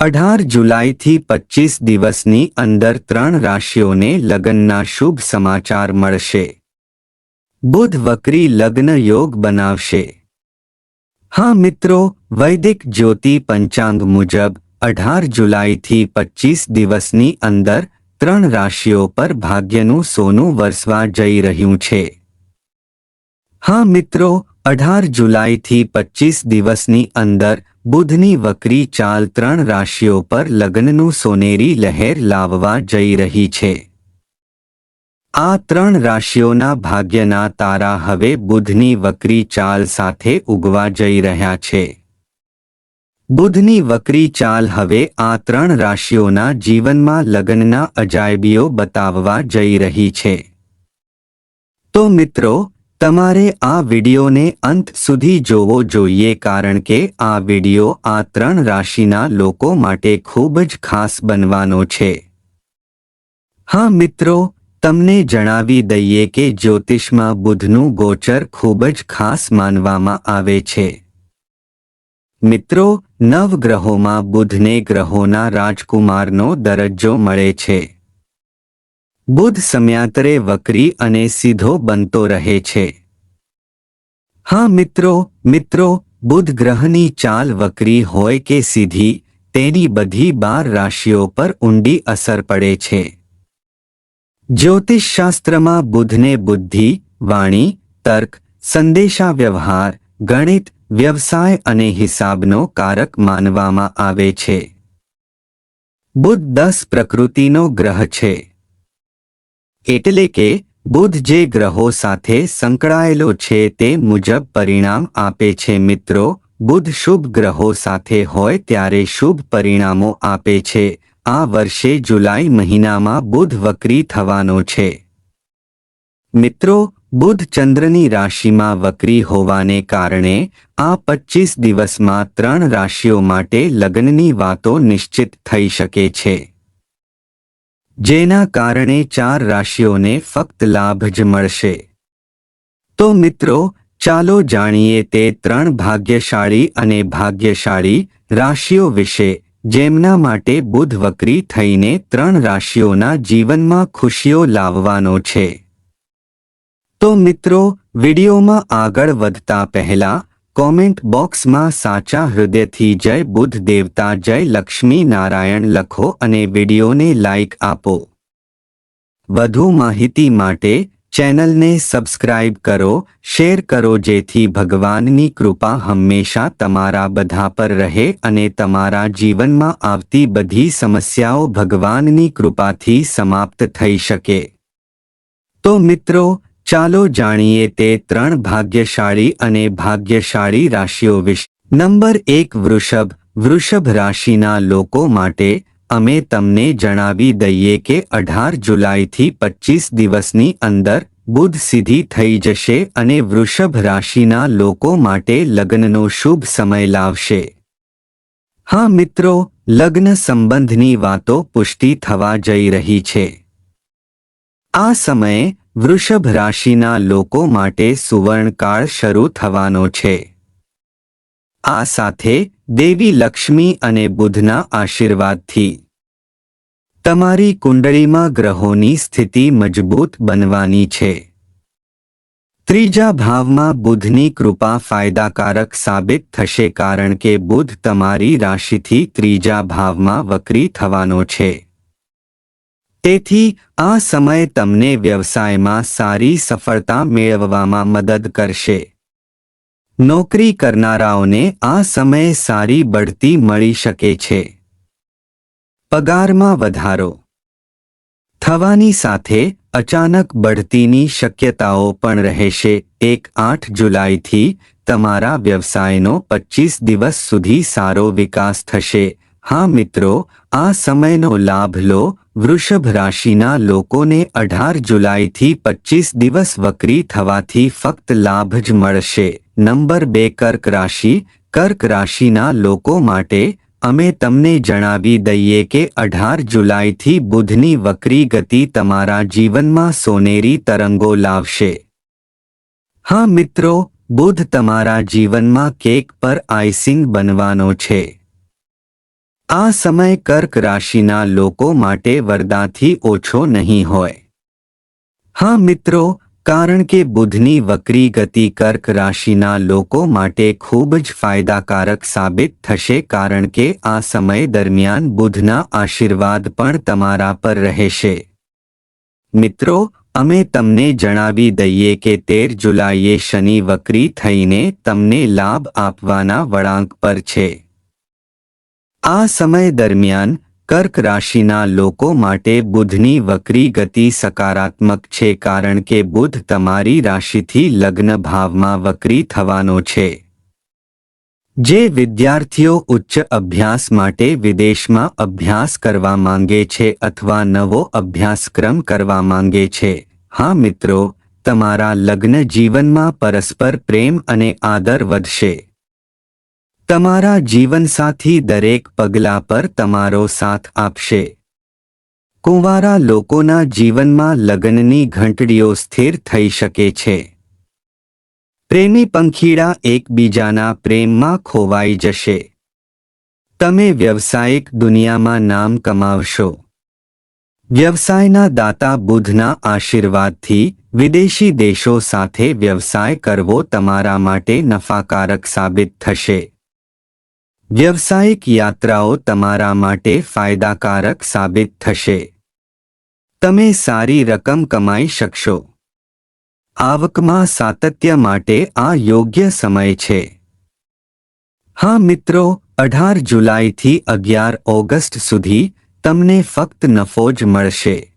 અઢાર જુલાઈથી પચીસ દિવસની અંદર ત્રણ રાશિઓને લગ્નના શુભ સમાચાર મળશે. બુધ વક્રી લગ્ન યોગ બનાવશે. હા મિત્રો, વૈદિક જ્યોતિ પંચાંગ મુજબ અઢાર જુલાઈથી પચીસ દિવસની અંદર ત્રણ રાશિઓ પર ભાગ્યનું સોનું વરસવા જઈ રહ્યું છે. હા મિત્રો, અઢાર જુલાઈથી પચીસ દિવસની અંદર બુધની વક્રી ચાલ ત્રણ રાશિઓ પર લગ્નનું સોનેરી લહેર લાવવા જઈ રહી છે. આ ત્રણ રાશિઓના ભાગ્યના તારા હવે બુધની વક્રી ચાલ સાથે ઉગવા જઈ રહ્યા છે. બુધની વક્રી ચાલ હવે આ ત્રણ રાશિઓના જીવનમાં લગ્નના અજાયબીઓ બતાવવા જઈ રહી છે. તો મિત્રો તમારે આ વિડિયોને અંત સુધી જોવો જોઈએ કારણ કે આ વિડિયો આ ત્રણ રાશિના લોકો માટે ખૂબ જ ખાસ બનવાનો છે. હા મિત્રો, તમને જણાવી દઈએ કે જ્યોતિષમાં બુધનું ગોચર ખૂબ જ ખાસ માનવામાં આવે છે. મિત્રો નવગ્રહોમાં બુધને ગ્રહોના રાજકુમારનો દરજ્જો મળે છે. બુધ સમયાંતરે વક્રી અને સીધો બનતો રહે છે. હા મિત્રો મિત્રો બુધ ગ્રહની ચાલ વક્રી હોય કે સીધી, તેની બધી બાર રાશિઓ પર ઊંડી અસર પડે છે. જ્યોતિષશાસ્ત્રમાં બુધને બુદ્ધિ, વાણી, તર્ક સંદેશા વ્યવહાર ગણિત, વ્યવસાય અને હિસાબનો કારક માનવામાં આવે છે. બુધ દસ પ્રકૃતિનો ગ્રહ છે. એટલે કે બુધ જે ગ્રહો સાથે સંકળાયેલો છે તે મુજબ પરિણામ આપે છે મિત્રો. બુધ શુભ ગ્રહો સાથે હોય ત્યારે શુભ પરિણામો આપે છે. આ વર્ષે જુલાઈ મહિનામાં બુધ વક્રી થવાનો છે. મિત્રો બુધ ચંદ્રની રાશિમાં વક્રી હોવાને કારણે આ પચીસ દિવસમાં ત્રણ રાશિઓ માટે લગ્નની વાતો નિશ્ચિત થઈ શકે છે. જેના કારણે ચાર રાશિઓને ફક્ત લાભ જ મળશે. તો મિત્રો, ચાલો જાણીએ તે ત્રણ ભાગ્યશાળી અને ભાગ્યશાળી રાશિઓ વિશે, જેમના માટે બુધ વક્રી થઈને ત્રણ રાશિઓના જીવનમાં ખુશીઓ લાવવાનો છે. તો મિત્રો, વિડીયોમાં આગળ વધતા પહેલા કોમેન્ટ બોક્સમાં સાચા હૃદયથી જય બુદ્ધ દેવતા, જય લક્ષ્મી નારાયણ લખો અને વિડીયોને લાઇક આપો. વધુ માહિતી માટે ચેનલને સબસ્ક્રાઇબ કરો, શેર કરો જેથી ભગવાનની કૃપા હંમેશા તમારા બધા પર રહે અને તમારા જીવનમાં આવતી બધી સમસ્યાઓ ભગવાનની કૃપાથી સમાપ્ત થઈ શકે. તો મિત્રો ચાલો જાણીએ તે ત્રણ ભાગ્યશાળી અને ભાગ્યશાળી રાશિઓ વિશે. નંબર એક, વૃષભ. વૃષભ રાશિના લોકો માટે અમે તમને જણાવી દઈએ કે અઢાર જુલાઈથી પચીસ દિવસની અંદર બુધ સીધી થઈ જશે અને વૃષભ રાશિના લોકો માટે લગ્નનો શુભ સમય લાવશે. હા મિત્રો, લગ્ન સંબંધની વાતો પુષ્ટિ થવા જઈ રહી છે. આ સમયે વૃષભ રાશિના લોકો માટે સુવર્ણકાળ શરૂ થવાનો છે. આ સાથે દેવી લક્ષ્મી અને બુધના આશીર્વાદથી. તમારી કુંડળીમાં ગ્રહોની સ્થિતિ મજબૂત બનવાની છે. ત્રીજા ભાવમાં બુધની કૃપા ફાયદાકારક સાબિત થશે કારણ કે બુધ તમારી રાશિથી ત્રીજા ભાવમાં વક્રી થવાનો છે. તેથી આ સમય તમને વ્યવસાયમાં સારી સફળતા મેળવવામાં મદદ કરશે. નોકરી કરનારાઓને આ સમયે સારી બઢતી મળી શકે છે. પગારમાં વધારો. થવાની સાથે અચાનક બઢતીની શક્યતાઓ પણ રહેશે. એક આઠ જુલાઈથી તમારા વ્યવસાયનો પચીસ દિવસ સુધી સારો વિકાસ થશે. હા મિત્રો, આ સમયનો લાભ લો. વૃષભ રાશિના લોકોને અઢાર જુલાઈથી પચીસ દિવસ વક્રી થવાથી ફક્ત લાભ જ મળશે. નંબર બે, કર્ક રાશિ. કર્ક રાશિના લોકો માટે અમે તમને જણાવી દઈએ કે અઢાર જુલાઈથી બુધની વક્રી ગતિ તમારા જીવનમાં સોનેરી તરંગો લાવશે. હા મિત્રો, બુધ તમારા જીવનમાં કેક પર આઈસિંગ બનવાનો છે. આ સમય કર્ક રાશિના લોકો માટે વરદાથી ઓછો નહીં હોય. હા મિત્રો, કારણ કે બુધની વક્રી ગતિ કર્ક રાશિના લોકો માટે ખૂબ જ ફાયદાકારક સાબિત થશે કારણ કે આ સમય દરમિયાન બુધના આશીર્વાદ પણ તમારા પર રહેશે. મિત્રો, અમે તમને જણાવી દઈએ કે તેર જુલાઈએ શનિ વક્રી થઈને તમને લાભ આપવાના વળાંક પર છે. આ સમય દરમિયાન કર્ક રાશિના લોકો માટે બુધની વક્રી ગતિ સકારાત્મક છે કારણ કે બુધ તમારી રાશિથી લગ્ન ભાવમાં વક્રી થવાનો છે. જે વિદ્યાર્થીઓ ઉચ્ચ અભ્યાસ માટે વિદેશમાં અભ્યાસ કરવા માંગે છે અથવા નવો અભ્યાસક્રમ કરવા માંગે છે. હા મિત્રો, તમારા લગ્ન જીવનમાં પરસ્પર પ્રેમ અને આદર વધશે. તમારા જીવનસાથી દરેક પગલા પર તમારો સાથ આપશે. કુંવારા લોકોના જીવનમાં લગ્નની ઘંટડીઓ સ્થિર થઈ શકે છે. પ્રેમી પંખીડા એકબીજાના પ્રેમમાં ખોવાઈ જશે. તમે વ્યવસાયિક દુનિયામાં નામ કમાવશો. વ્યવસાયના દાતા બુધના આશીર્વાદથી વિદેશી દેશો સાથે વ્યવસાય કરવો તમારા માટે નફાકારક સાબિત થશે. વ્યવસાયિક યાત્રાઓ તમારા માટે ફાયદાકારક સાબિત થશે. તમે સારી રકમ કમાઈ શકશો. આવકમાં સાતત્ય માટે આ યોગ્ય સમય છે. હા મિત્રો, અઢાર જુલાઈથી અગિયાર ઓગસ્ટ સુધી તમને ફક્ત નફો જ મળશે.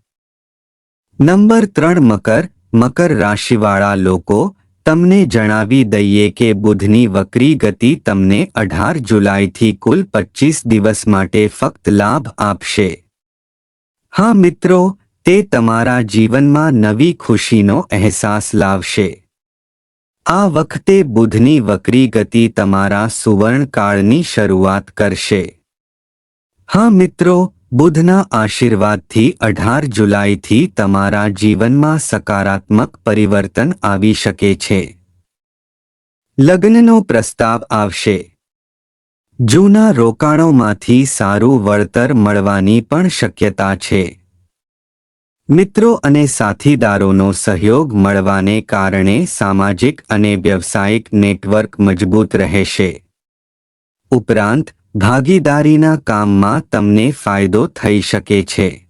નંબર ત્રણ મકર મકર રાશિવાળા લોકો તમને જણાવી દઈએ કે બુધની વક્રી ગતિ તમને અઢાર જુલાઈથી કુલ પચીસ દિવસ માટે ફક્ત લાભ આપશે. હા મિત્રો, તે તમારા જીવનમાં નવી ખુશીનો અહેસાસ લાવશે. આ વખતે બુધની વક્રી ગતિ તમારા સુવર્ણકાળની શરૂઆત કરશે. હા મિત્રો બુધના આશીર્વાદથી અઢાર જુલાઈથી તમારા જીવનમાં સકારાત્મક પરિવર્તન આવી શકે છે. લગ્નનો પ્રસ્તાવ આવશે. જૂના રોકાણોમાંથી સારું વળતર મળવાની પણ શક્યતા છે. મિત્રો અને સાથીદારોનો સહયોગ મળવાને કારણે સામાજિક અને વ્યવસાયિક નેટવર્ક મજબૂત રહેશે. ઉપરાંત ભાગીદારીના કામમાં તમને ફાયદો થઈ શકે છે.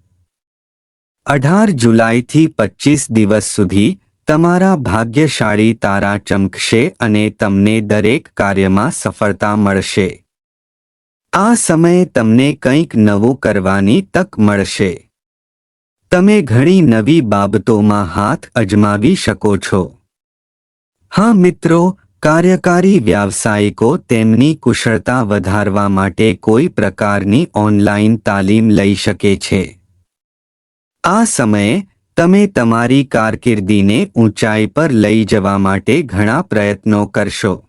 અઢાર જુલાઈથી પચીસ દિવસ સુધી તમારા ભાગ્યશાળી તારા ચમકશે અને તમને દરેક કાર્યમાં સફળતા મળશે. આ સમયે તમને કંઈક નવું કરવાની તક મળશે. તમે ઘણી નવી બાબતોમાં હાથ અજમાવી શકો છો. હા મિત્રો કાર્યકારી વ્યાવસાયિકો તેમની કુશળતા વધારવા માટે કોઈ પ્રકારની ઓનલાઈન તાલીમ લઈ શકે છે. આ સમયે, તમે તમારી કારકિર્દીને ઊંચાઈ પર લઈ જવા માટે ઘણા પ્રયત્નો કરશો.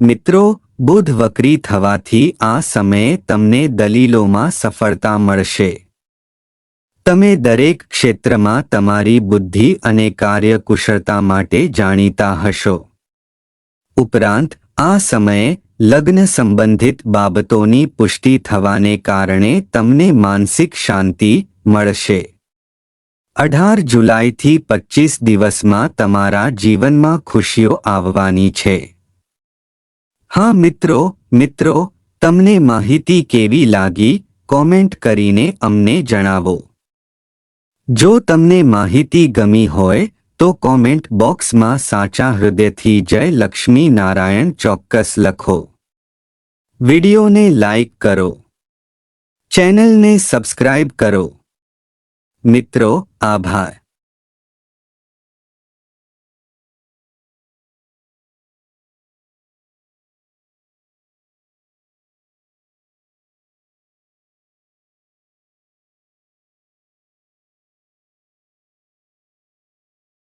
મિત્રો, બુધ વક્રી થવાથી આ સમયે તમને દલીલોમાં સફળતા મળશે. તમે દરેક ક્ષેત્રમાં તમારી બુદ્ધિ અને કાર્યકુશળતા માટે જાણીતા હશો. ઉપરાંત, આ સમયે લગ્ન સંબંધિત બાબતોની પુષ્ટિ થવાને કારણે તમને માનસિક શાંતિ મળશે. અઢાર જુલાઈથી પચીસ દિવસમાં તમારા જીવનમાં ખુશીઓ આવવાની છે. હા મિત્રો મિત્રો, તમને માહિતી કેવી લાગી? કોમેન્ટ કરીને અમને જણાવો. જો તમને માહિતી ગમી હોય તો કોમેન્ટ બોક્સમાં સાચા હૃદયથી જય લક્ષ્મી નારાયણ ચોક્કસ લખો. વિડિયોને લાઇક કરો. ચેનલને સબસ્ક્રાઇબ કરો. મિત્રો, આભાર.